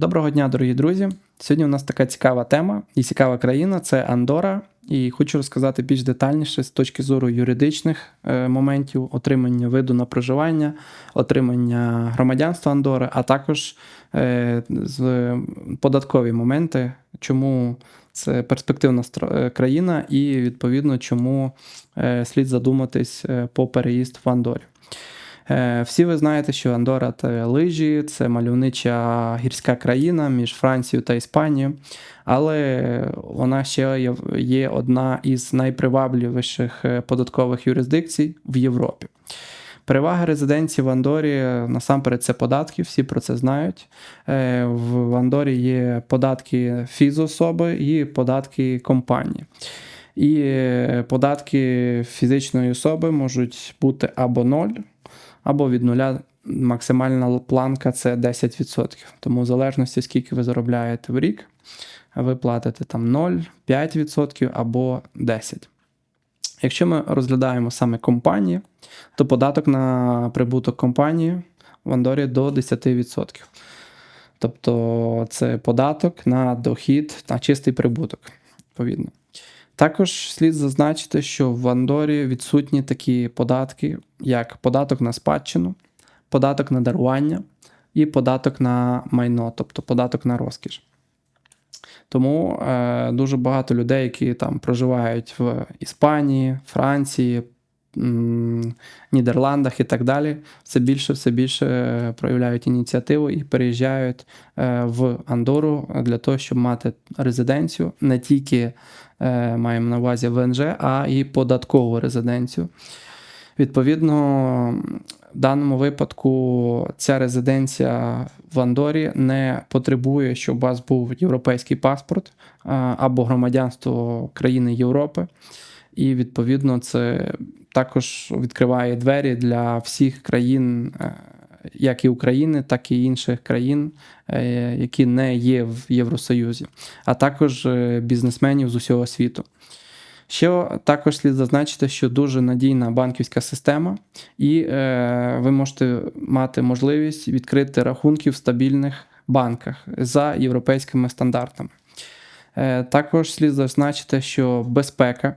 Доброго дня, дорогі друзі! Сьогодні у нас така цікава тема і цікава країна це Андора. І хочу розказати більш детальніше з точки зору юридичних е, моментів, отримання виду на проживання, отримання громадянства Андори, а також е, з податкові моменти, чому це перспективна е, країна, і відповідно чому слід задуматись по переїзд в Андорі. Е, Всі ви знаєте, що Андора це лижі, це мальовнича гірська країна між Францією та Іспанією, але вона ще є- одна із найпривабливіших е, податкових юрисдикцій в Європі. Перевага резиденції в Андорі е, насамперед це податки, всі про це знають. В Андорі є податки фізособи і податки компанії. І податки фізичної особи можуть бути або 0, або від нуля максимальна планка це 10%. Тому в залежності, скільки ви заробляєте в рік, ви платите там 0, 5% або 10%. Якщо ми розглядаємо саме компанії, то податок на прибуток компанії в Андорі до 10%. Тобто це податок на дохід, на чистий прибуток, відповідно. Також слід зазначити, що в Андорі відсутні такі податки, як податок на спадщину, податок на дарування і податок на майно, тобто податок на розкіш. Тому е, дуже багато людей, які там проживають в Іспанії, Франції, Нідерландах і так далі, все більше все більше проявляють ініціативу і переїжджають е, в Андору для того, щоб мати резиденцію не тільки е, маємо на увазі ВНЖ, а і податкову резиденцію. Відповідно, в даному випадку ця резиденція в Андорі не потребує, щоб у вас був європейський паспорт або громадянство країни Європи. І відповідно це також відкриває двері для всіх країн, е, як і України, так і інших країн, е, які не є в Євросоюзі, а також е, бізнесменів з усього світу. Ще також слід зазначити, що дуже надійна банківська система, і е, ви можете мати можливість відкрити рахунки в стабільних банках за європейськими стандартами. Е, також слід зазначити, що безпека.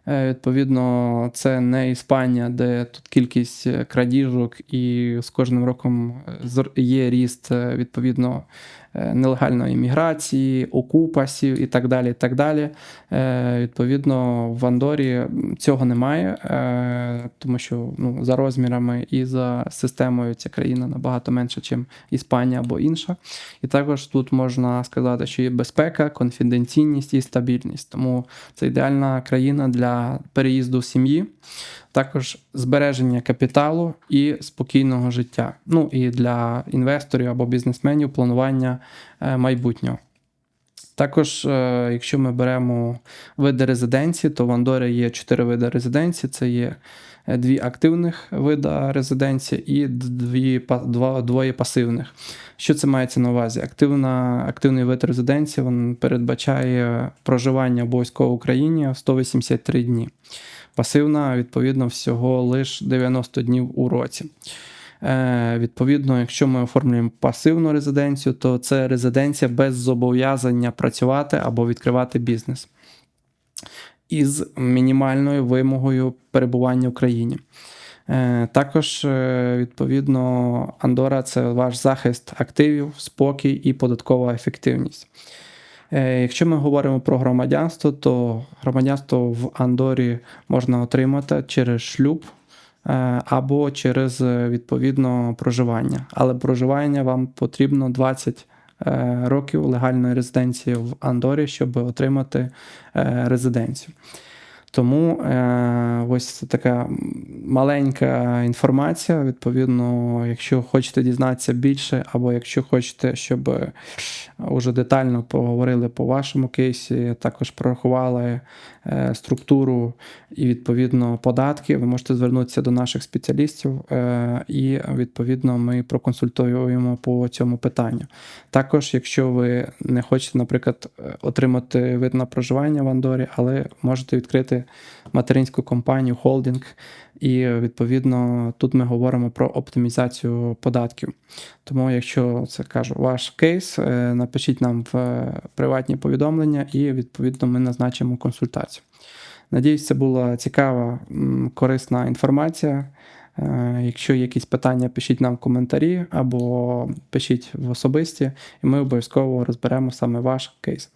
Відповідно, це не Іспанія, де тут кількість е, крадіжок, і з кожним роком е, є ріст е, відповідно е, нелегальної міграції, окупасів і так далі. І так далі. Е, Відповідно, в Андорі цього немає, е, тому що ну, за розмірами і за системою ця країна набагато менша, ніж Іспанія або інша. І також тут можна сказати, що є безпека, конфіденційність і стабільність. Тому це ідеальна країна для переїзду сім'ї, також збереження капіталу і спокійного життя. Ну і для інвесторів або бізнесменів планування е, майбутнього. Також, е, якщо ми беремо види резиденції, то в Андорі є чотири види резиденції: це є е, дві активних вида резиденції і дві, два, двоє пасивних. Що це мається на увазі? Активна, активний вид резиденції він передбачає проживання обов'язково в Україні 183 дні. Пасивна, відповідно, всього лише 90 днів у році. Е, відповідно, якщо ми оформлюємо пасивну резиденцію, то це резиденція без зобов'язання працювати або відкривати бізнес із мінімальною вимогою перебування в країні. Е, Також, е, відповідно, Андора це ваш захист активів, спокій і податкова ефективність. Е, Якщо ми говоримо про громадянство, то громадянство в Андорі можна отримати через шлюб або через відповідно проживання. Але проживання вам потрібно 20 е, років легальної резиденції в Андорі, щоб отримати резиденцію. Тому е, ось така маленька інформація. Відповідно, якщо хочете дізнатися більше, або якщо хочете, щоб е, уже детально поговорили по вашому кейсі, також прорахували е, структуру і відповідно податки, ви можете звернутися до наших спеціалістів, е, і відповідно ми проконсультуємо по цьому питанню. Також, якщо ви не хочете, наприклад, е, отримати вид на проживання в Андорі, але можете відкрити материнську компанію, холдинг, і відповідно тут ми говоримо про оптимізацію податків. Тому, якщо це кажу, ваш кейс, е, напишіть нам в е, приватні повідомлення, і відповідно ми назначимо консультацію. Надіюсь, це була цікава, корисна інформація. Е, Якщо є якісь питання, пишіть нам в коментарі або пишіть в особисті, і ми обов'язково розберемо саме ваш кейс.